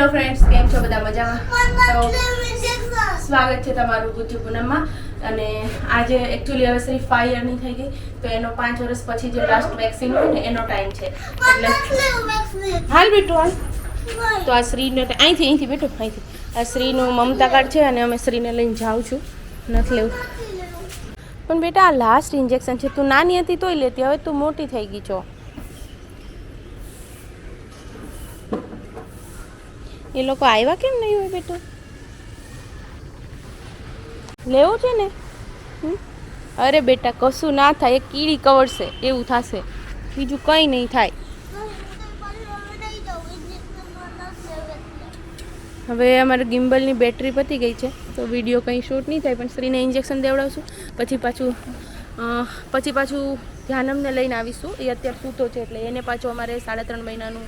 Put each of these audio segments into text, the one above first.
Hello friends કેમ છો બધા મજામાં? તો સ્વાગત છે તમારું ગુજ્જુ પૂનમમાં. અને આજે એકચ્યુઅલી હવે શ્રી ફાઈવ યરની થઈ ગઈ. તો એનો પાંચ વર્ષ પછી જે લાસ્ટ વેક્સિન હોય ને એનો ટાઈમ છે. એટલે હાલ બેટું હાલ. તો આ શ્રીને અહીંથી અહીંથી બેઠો અહીંથી. આ શ્રીનું મમતા કાર્ડ છે અને અમે શ્રીને લઈને જાઉં છું. નથી લેવું. પણ બેટા આ લાસ્ટ ઇન્જેક્શન છે. તું નાની હતી તોય લેતી હવે તું મોટી થઈ ગઈ છો. એ લોકો આવ્યા કેમ નહીં હોય બેટું? લેવું છે ને? અરે બેટા, કશું ના થાય એ કીડી કવડશે, એવું થશે. બીજું કંઈ નહીં થાય. હવે અમારે ગિમ્બલની બેટરી પતી ગઈ છે, તો વીડિયો કંઈ શૂટ નહીં થાય, પણ સ્ત્રીને ઇન્જેક્શન દેવડાવશું. પછી પાછું પછી પાછું ધ્યાનમને લઈને આવીશું. એ અત્યારે સૂતો છે, એટલે એને પાછું અમારે સાડા ત્રણ મહિનાનું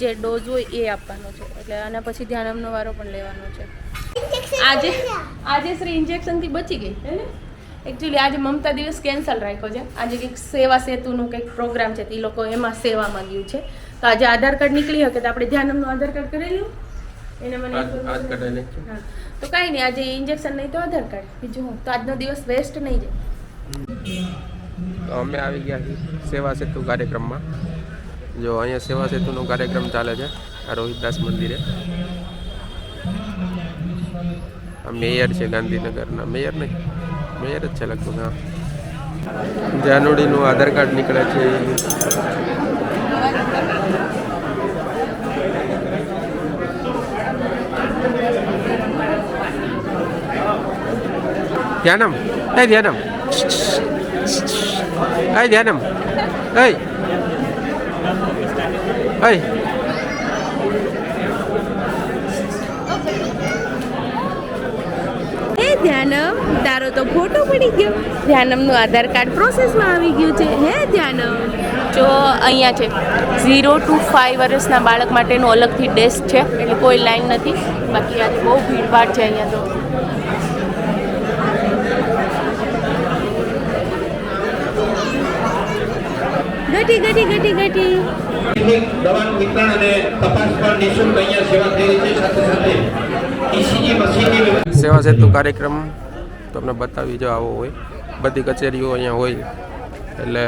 જે ડોઝ હોય એ આપવાનો છે. એટલે આના પછી ધ્યાનમનો વારો પણ લેવાનો છે. આજે આજે શ્રી ઇન્જેક્શનથી બચી ગઈ હે ને? એકચ્યુઅલી આજે મમતા દિવસ કેન્સલ રાખ્યો છે. આજે કંઈક સેવા સેતુનું કંઈક પ્રોગ્રામ છે તે એ લોકો એમાં સેવા માંગ્યું છે. તો આજે આધાર કાર્ડ નીકળી શકે તો આપણે ધ્યાનમનું આધાર કાર્ડ કરેલું એને મને. હા. તો કાંઈ નહીં આજે ઇન્જેક્શન નહીં તો આધાર કાર્ડ. બીજું તો આજનો દિવસ વેસ્ટ નહીં જાય. તો અમે આવી ગયા સેવા સેતુ કાર્યક્રમમાં. જો અહીંયા સેવા સેતુનો કાર્યક્રમ ચાલે છે, આ રોહિતદાસ મંદિરે. આ મેયર છે ગાંધીનગરના. મેયર નહીં, મેયર જ છે લગભગ, હા. જાનુડીનું આધાર કાર્ડ નીકળે છે. ધ્યાનમ, એ ધ્યાનમ. એ ધ્યાનમ. Ay. Ay. હે ધ્યાનમ તારો તો ફોટો પડી ગયો. ધ્યાનમનું આધાર કાર્ડ પ્રોસેસમાં આવી ગયું છે. હે ધ્યાનમ. જો અહીંયા છે. ઝીરો ટુ ફાઈવ વર્ષના બાળક માટેનું અલગથી ડેસ્ક છે. એટલે કોઈ લાઈન નથી. બાકી આજે બહુ ભીડભાડ છે અહીંયા તો. ઘટી ઘટી ઘટી ક્લિનિક દવાનું વિતરણ અને તપાસ પણ નિઃશુલ્ક અહીંયા સેવા થઈ રહી છે. સાથે સાથે ઈસીજી મશીનની સેવા સેતુ કાર્યક્રમ તમને બતાવી જો આવો હોય. બધી કચેરીઓ અહીંયા હોય. એટલે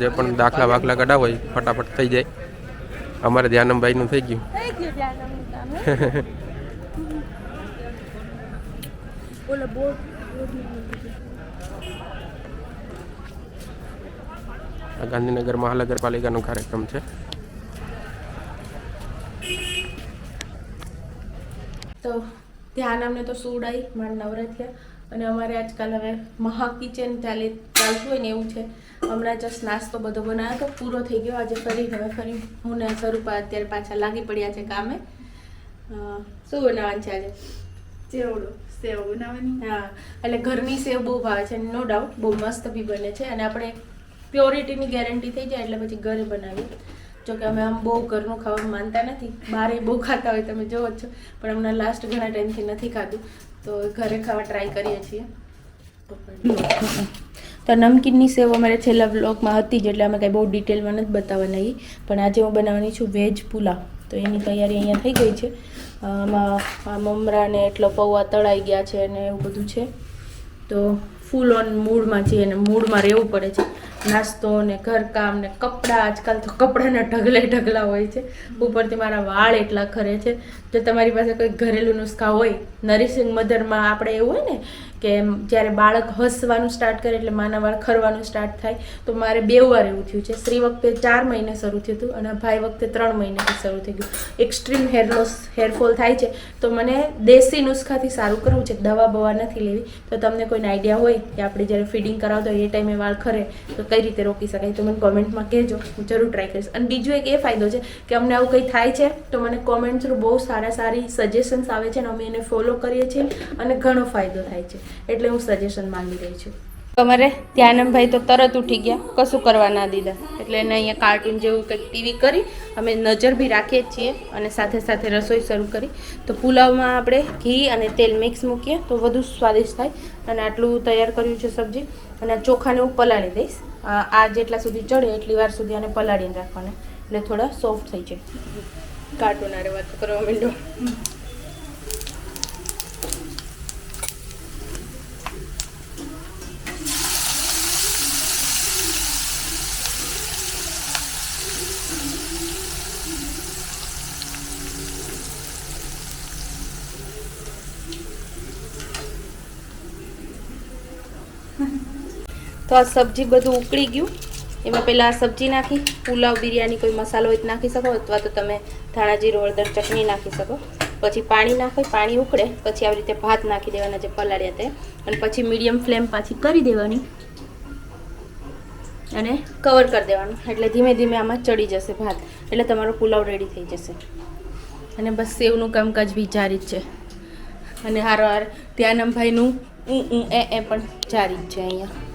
જે પણ દાખલા બાખલા કઢાવ હોય ફટાફટ થઈ જાય. અમારે ધ્યાનમભાઈનું થઈ ગયું. થઈ ગયું ધ્યાનમનું કામ બોર્ડ. આ ગાંધીનગર મહાનગરપાલિકાનો કાર્યક્રમ છે. તો ધ્યાન અમને તો સુડાઈ મારા નવરાત્રિયા. અને અમારે આજકાલ હવે મહા કિચન ચાલે ચાલતું હોય ને એવું છે. હમણાં જસ્ટ નાસ્તો બધો બનાવ્યો તો પૂરો થઈ ગયો. આજે ફરી હવે ફરી હું ને સ્વરૂપા અત્યારે પાછા લાગી પડ્યા છે કામે. શું બનાવવાનું છે આજે? ચેવડો સેવ બનાવવાની? હા એટલે ઘરની સેવ બહુ ભાવે છે. નો ડાઉટ બહુ મસ્ત બી બને છે. અને આપણે પ્યોરિટીની ગેરંટી થઈ જાય એટલે પછી ઘરે બનાવીએ. જો કે અમે આમ બહુ ઘરનું ખાવાનું માનતા નથી. બારે બહુ ખાતા હોય તમે જોવો છો. પણ હમણાં લાસ્ટ ઘણા ટાઈમથી નથી ખાધું. તો ઘરે ખાવા ટ્રાય કરીએ છીએ. તો નમકીનની સેવ અમારે છેલ્લા બ્લોગમાં હતી જ, એટલે અમે કંઈ બહુ ડિટેલમાં નથી બતાવવાના એ પણ આજે હું બનાવવાની છું વેજ પુલાવ. તો એની તૈયારી અહીંયા થઈ ગઈ છે. આમાં આ મમરા એટલો પૌવા તળાઈ ગયા છે અને એવું બધું છે. તો ફૂલ ઓન મૂડમાં છીએ અને મૂડમાં રહેવું પડે છે. નાસ્તો ને ઘરકામ ને કપડાં, આજકાલ તો કપડાના ઢગલે ઢગલા હોય છે. ઉપરથી મારા વાળ એટલા ખરે છે. જો તમારી પાસે કોઈ ઘરેલું નુસ્ખા હોય નરિશિંગ મધરમાં આપણે એવું હોય ને કે જ્યારે બાળક હસવાનું સ્ટાર્ટ કરે એટલે માના વાળ ખરવાનું સ્ટાર્ટ થાય, તો મારે બે વાર એવું થયું છે. સ્ત્રી વખતે ચાર મહિને શરૂ થયું હતું અને ભાઈ વખતે ત્રણ મહિનેથી શરૂ થઈ ગયું. એક્સ્ટ્રીમ હેર લોસ હેરફોલ થાય છે. તો મને દેશી નુસ્ખાથી સારું કરવું છે. દવા બવા નથી લેવી. તો તમને કોઈને આઈડિયા હોય કે આપણે જ્યારે ફીડિંગ કરાવતા હોય એ ટાઈમે વાળ ખરે, તો કઈ રીતે રોકી શકાય? તો મને કોમેન્ટમાં કહેજો. હું જરૂર ટ્રાય કરીશ. અને બીજું એક એ ફાયદો છે કે અમને આવું કંઈ થાય છે, તો મને કોમેન્ટ થ્રુ બહુ સારા સારી સજેશન્સ આવે છે અને અમે એને ફોલો કરીએ છીએ અને ઘણો ફાયદો થાય છે. એટલે હું સજેશન માંગી રહી છું. અમારે ધ્યાનમભાઈ તો તરત ઉઠી ગયા. કશું કરવા ના દીધા. એટલે એને અહીંયા કાર્ટૂન જેવું કંઈક ટીવી કરી અમે નજર બી રાખીએ જ છીએ અને સાથે સાથે રસોઈ શરૂ કરી. તો પુલાવમાં આપણે ઘી અને તેલ મિક્સ મૂકીએ તો વધુ સ્વાદિષ્ટ થાય. અને આટલું તૈયાર કર્યું છે સબ્જી. અને ચોખાને હું પલાળી દઈશ. આ આ જેટલા સુધી ચડે એટલી વાર સુધી આને પલાળીને રાખવાના. એટલે થોડા સોફ્ટ થઈ જાય. કાર્ટૂન આરે વાત કરવા માંડો. આ સબ્જી બધું ઉકળી ગયું. એમાં પહેલાં આ સબ્જી નાખી, પુલાવ, બિરયાની કોઈ મસાલો હોય નાખી શકો, અથવા તો તમે ધાણા જીરું, હળદર, ચટણી નાખી શકો. પછી પાણી નાખી, પાણી ઉકળે, પછી આવી રીતે ભાત નાખી દેવાના જે પલાળ્યા તે. અને પછી મીડિયમ ફ્લેમ પાછી કરી દેવાની. અને કવર કરી દેવાનું. એટલે ધીમે ધીમે આમાં ચડી જશે ભાત. એટલે તમારો પુલાવ રેડી થઈ જશે. અને બસ સેવનું કામકાજ બી જારી જ છે. અને હારો હાર ધ્યાનમભાઈનું ઉ એ એ પણ જારી જ છે અહીંયા.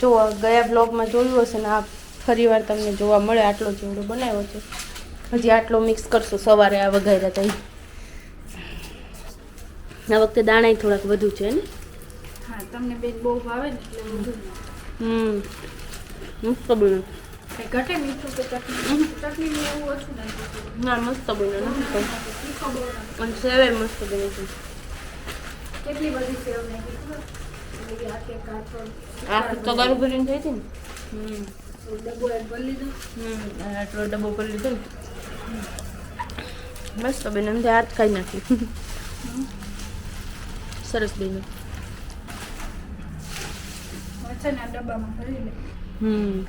જો ગયા બ્લોગમાં જોયું હશે ને આ ફરીવાર તમને જોવા મળે આટલો જેવડો બનાવ્યો છે. હજી આટલો મિક્સ કરશું સવારે આ વઘાર્યા તઈ. આ વખતે દાણા થોડાક વધુ છે ને? હા તમને બેન બહુ ભાવે ને એટલે બધું હમ મસ્ત બન્યું ઘટે મીઠું કે ચટણી? ચટણી એવું ઓછું નથી ના મસ્ત બન્યું નથી અને સેવે મસ્ત બન્યું છે. કેટલી બધી સેવ નાખી ખબર? કાચો આટલો ડબ્બો કરી લીધો. ને. તો બેન અંદર હાથ ખાઈ નાખી. સરસ બેન હમ.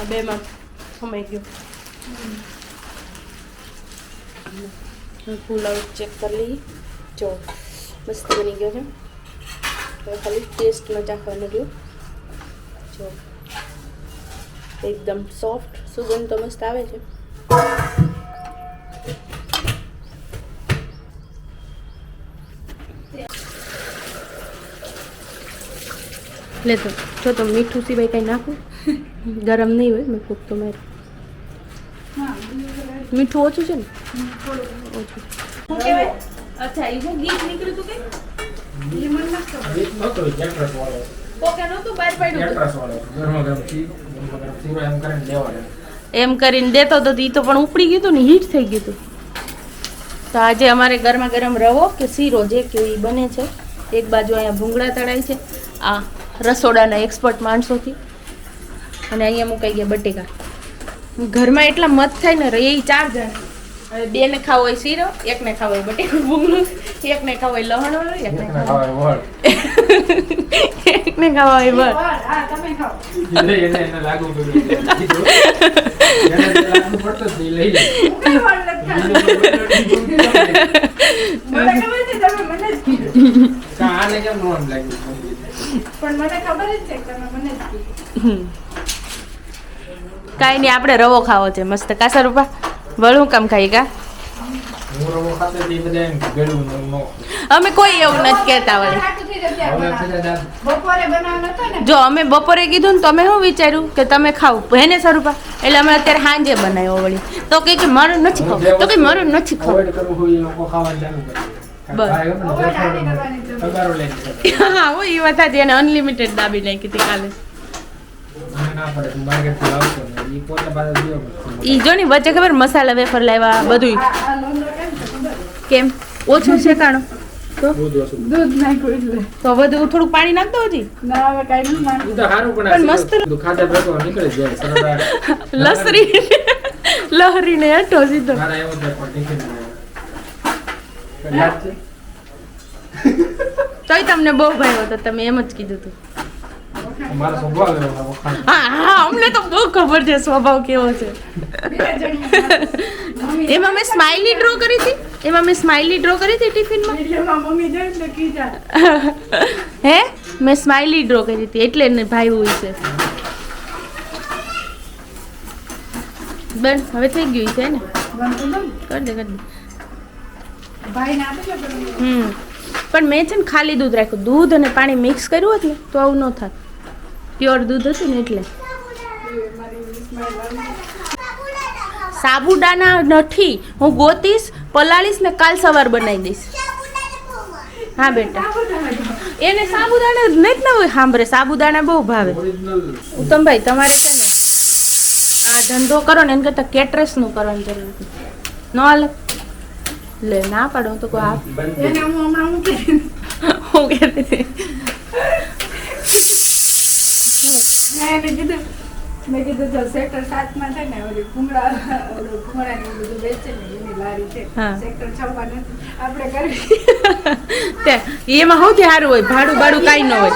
આ બેમાં સમય ગયો. ફૂલ ચેક કરી લઈએ. જો, મસ્ત બની ગયો છે. હવે ખાલી ટેસ્ટમાં ચાખવાનું રહ્યું જો. એકદમ સોફ્ટ સુગંધ તો મસ્ત આવે છે. લે તો જો તો મીઠું સિવાય કંઈ નાખું. ગરમ નહીં હોય મેં ફૂક તો રેડી. મીઠું ઓછું છે ને? ઓછું અચ્છા એવું ગીત નીકળ્યું હતું કે? એમ કરીને દેતો તો એ તો પણ ઉપડી ગયું હતું ને, હીટ થઈ ગયું હતું તો આજે અમારે ગરમા ગરમ રવો કે શીરો જે કે એ બને છે. એક બાજુ અહીંયા ભૂંગળા તળાય છે, આ રસોડાના એક્સપર્ટ માણસોથી. અને અહીંયા મુકાઈ ગયા બટેકા. ઘરમાં એટલા મત થાય ને, રે ચાર જણ. હવે બે ને ખાવો હોય શીરો એકને ખાવ હોય બટેકું ભૂંગળું એકને ખાવ હોય લહણ એક ને ખાવ હોય બસ એક ને ખાવા. મને તમે મને જ કીધું. પણ મને ખબર જ છે કે તમે મને જ કીધું. કાંઈ નહીં આપણે રવો ખાવો છે. મસ્ત કાસા રૂપા. વળું કામ ખાઈ ગા. અમે કોઈ એવું નથી કહેતા વળી. હતો જો અમે બપોરે કીધું ને તો અમે શું વિચાર્યું કે તમે ખાવ. એને સ્વરૂપા એટલે અમે અત્યારે સાંજે બનાવ્યો વળી. તો કે મારું નથી ખાવું. તો કે મારું નથી ખાવું. હા હોય એ વાત જ એને અનલિમિટેડ દાબી નાખી હતી કાલે. ઈ જો ને વચ્ચે ખબર મસાલા વેફર લાવ્યા બધું કેમ? છે? ઓછું શેકાણું તો દૂધ નાખ્યું એટલે તો? બધું થોડું પાણી નાખ દો હજી ના હવે કાંઈ નહીં માનવું. પણ મસ્ત લસરી. લહરીને હેઠો સીધો. તોય તમને બહુ ભાવ્યો તો તમે એમ જ કીધું હતું હા હા અમને તો બહુ ખબર છે સ્વભાવ કેવો છે. એમાં મેં સ્માઇલી ડ્રો કરી હતી? એમાં મેં સ્માઇલી ડ્રો કરી હતી ટિફિનમાં? હે? મેં સ્માઇલી ડ્રો કરી હતી એટલે એને ભાઈ હોય છે. બેન હવે થઈ ગયું છે ને? કરી દે દે. હમ. પણ મેં છે ને ખાલી દૂધ રાખ્યું. દૂધ અને પાણી મિક્સ કર્યું હતું તો આવું ન થાત. પ્યોર દૂધ હતું ને એટલે. સાબુદાના નથી. હું ગોતીશ પલાળીશ ને કાલ સવાર બનાવી દઈશ. હા બેટા. એને સાબુદાણા જ નહીં ના હોય સાંભળે. સાબુદાણા બહુ ભાવે. ઉત્તમભાઈ તમારે છે ને આ ધંધો કરો ને એને કરતાં કેટરેસનું કરવાની જરૂર ન હાલે. લે ના પાડો તો કોઈ આપ હું હમણાં હું કે હું કહેતી હતી. મેં કીધું મેં કીધું જો સેક્ટર સાતમાં છે ને ઓલી ભૂંગળા ઓલું ભૂંગળાને બધું વેચે ને એની લારી છે. સેક્ટર છમાં નથી આપણે કરી એમાં સૌથી સારું હોય ભાડું ભાડું કાંઈ ન હોય.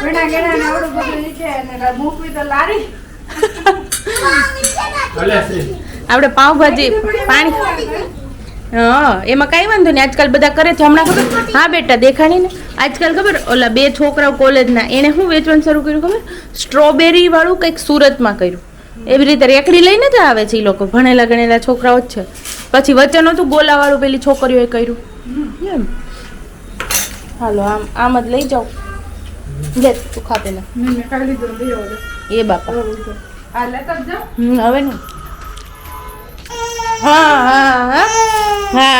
ઘણા ઘણા ને આવડું બધું છે અને મૂકવી તો લારી. આપણે પાવભાજી પાણી હા એમાં કાંઈ વાંધો નહીં. આજકાલ બધા કરે છે. હમણાં ખબર? હા બેટા દેખાડી ને. આજકાલ ખબર? ઓલા બે છોકરાઓ કોલેજના એણે શું વેચવાનું શરૂ કર્યું ખબર? સ્ટ્રોબેરી વાળું કંઈક સુરતમાં કર્યું. એવી રીતે રેકડી લઈને જ આવે છે એ લોકો. ભણેલા ગણેલા છોકરાઓ જ છે. પછી વચ્ચે નહોતું ગોલાવાળું પેલી છોકરીઓએ કર્યું. એમ. હાલો આમ આમ જ લઈ જાઓ. લે તું ખા પેલા. એ બાપા. હવે ને હા હા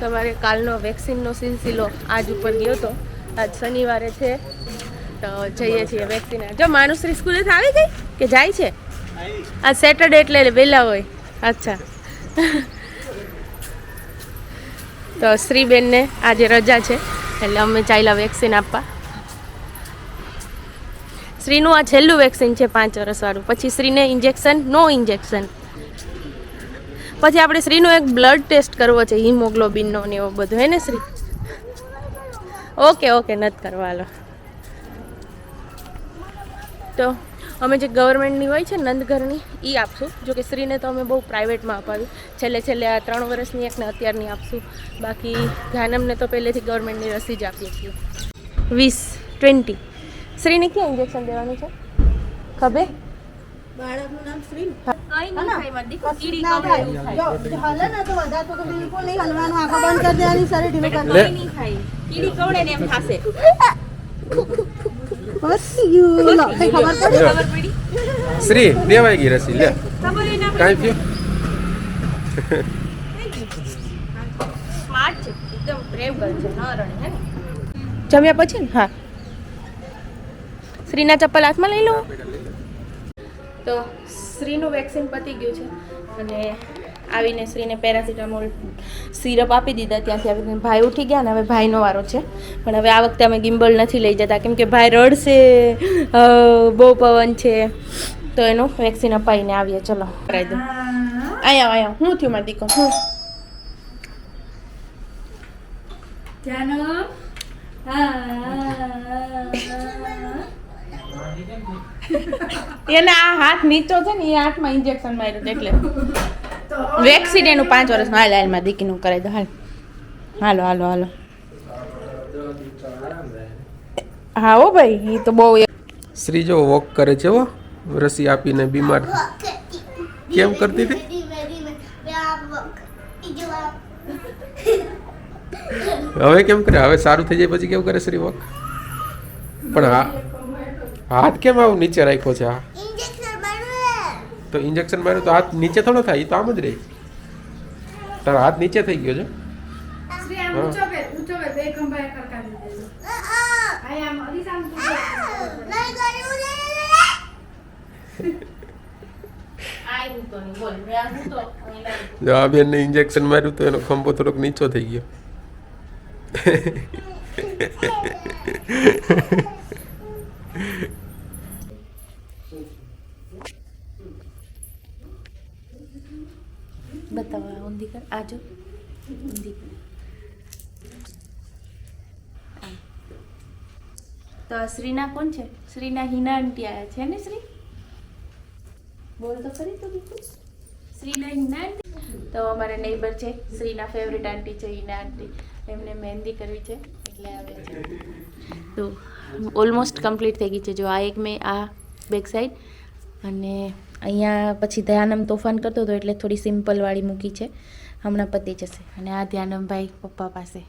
તમારે કાલનો વેક્સિનનો સિલસિલો આજ ઉપર ગયો તો. આજ શનિવારે છે. તો જઈએ છીએ વેક્સિન. જો માનુશ્રી સ્કૂલે આવી ગઈ કે જાય છે? આ સેટરડે એટલે વહેલા હોય. અચ્છા. તો શ્રીબેનને આજે રજા છે. એટલે અમે ચાલ્યા વેક્સિન આપવા. શ્રીનું આ છેલ્લું વેક્સિન છે પાંચ વર્ષવાળું પછી શ્રીને ઇન્જેક્શન નો ઇન્જેક્શન પછી આપણે શ્રીનો એક બ્લડ ટેસ્ટ કરવો છે હિમોગ્લોબિનનો ને એવો બધું. હે ને શ્રી? ઓકે ઓકે, નથી કરવા, હાલો. તો અમે જે ગવર્મેન્ટની હોય છે, નંદઘરની એ આપશું. જો કે શ્રીને તો અમે બહુ પ્રાઇવેટમાં અપાવી છેલ્લે છેલ્લે આ ત્રણ વર્ષની એકને અત્યારની આપશું. બાકી ધ્યાનમને તો પહેલેથી ગવર્મેન્ટની રસી જ આપીએ છીએ. વીસ, ટ્વેન્ટી. શ્રીને ક્યાં ઇન્જેક્શન દેવાનું છે? ખબર? બાળકનું નામ શ્રી કઈ નહીં થાય મારી કીડી ના એવું થાય. જો જો હલે ને તો વધારે તો બિલકુલ નહીં હલવાનું. આંખો બંધ કરી દેવાની શરીર ઢીલું કરી કઈ નહીં થાય. કીડી કવળે ને એમ થાશે બસ યુ લો કઈ ખબર પડી? ખબર પડી? શ્રી દેવાઈ ગઈ રસી લે. ખબર કાંઈ થયું સ્માર્ટ છે એકદમ પ્રેમ છે ન રણે હે જમ્યા પછી ને? હા. શ્રીના ચપ્પલ હાથમાં લઈ લો. તો શ્રીનું વેક્સિન પતી ગયું છે. અને આવીને શ્રીને પેરાસિટામોલ સિરપ આપી દીધા ત્યાંથી આવીને ભાઈ ઉઠી ગયા ને હવે ભાઈનો વારો છે. પણ હવે આ વખતે અમે ગિમ્બલ નથી લઈ જતા કેમ કે ભાઈ રડશે બહુ પવન છે. તો એનું વેક્સિન અપાઈને આવીએ, ચલો. કરાવી દઉં. અહીંયા અહીંયા હું થયું મારી દીકરો? હું? જાનો એને આ હાથ નીચો છે ને એ હાથમાં ઇન્જેક્શન માર્યું છે એટલે. વેક્સિન એનું પાંચ વર્ષનું હાલ હાલમાં દીકીનું કરે તો હાલ. હાલો હાલો હાલો. હા હો ભાઈ એ તો બહુ શ્રી જો વોક કરે છે હો. રસી આપીને બીમાર. કેમ કરતી હતી? હવે કેમ કરે? હવે સારું થઈ જાય પછી કેવું કરે શ્રી વોક પણ હા. હાથ કેમ આવું નીચે રાખ્યો છે આ? તો ઇન્જેક્શન માર્યું તો હાથ નીચે થોડો થાય એ તો આમ જ રહે. તારો હાથ નીચે થઈ ગયો છે? શ્રી આમ ઊંચો કર ઊંચો કર બે ખંભા એક કરકા દીધેલું આય આમ અલીસા આમ ઊંચો જો આ બેનને ઇન્જેક્શન માર્યું તો એનો ખંભો થોડોક નીચો થઈ ગયો બતાવો આ ઊંધી કર આજો ઊંધી કર આમ. તો આ શ્રીના કોણ છે? શ્રીના હિના આંટી આયા છે ને શ્રી? બોલ તો ખરી તો શ્રીના હિના આંટી? તો અમારા નેબર છે, શ્રીના ફેવરેટ આંટી છે, હિના આંટી. એમને મહેંદી કરવી છે, એટલે આવે છે. તો ઓલમોસ્ટ કમ્પ્લીટ થઈ ગઈ છે. જો આ એક મેં આ બેક સાઈડ અને અહીંયા પછી ધ્યાનમ તોફાન કરતો હતો, એટલે થોડી સિમ્પલ વાળી મૂકી છે. હમણાં પતી જશે. અને આ ધ્યાનમ ભાઈ પપ્પા પાસે.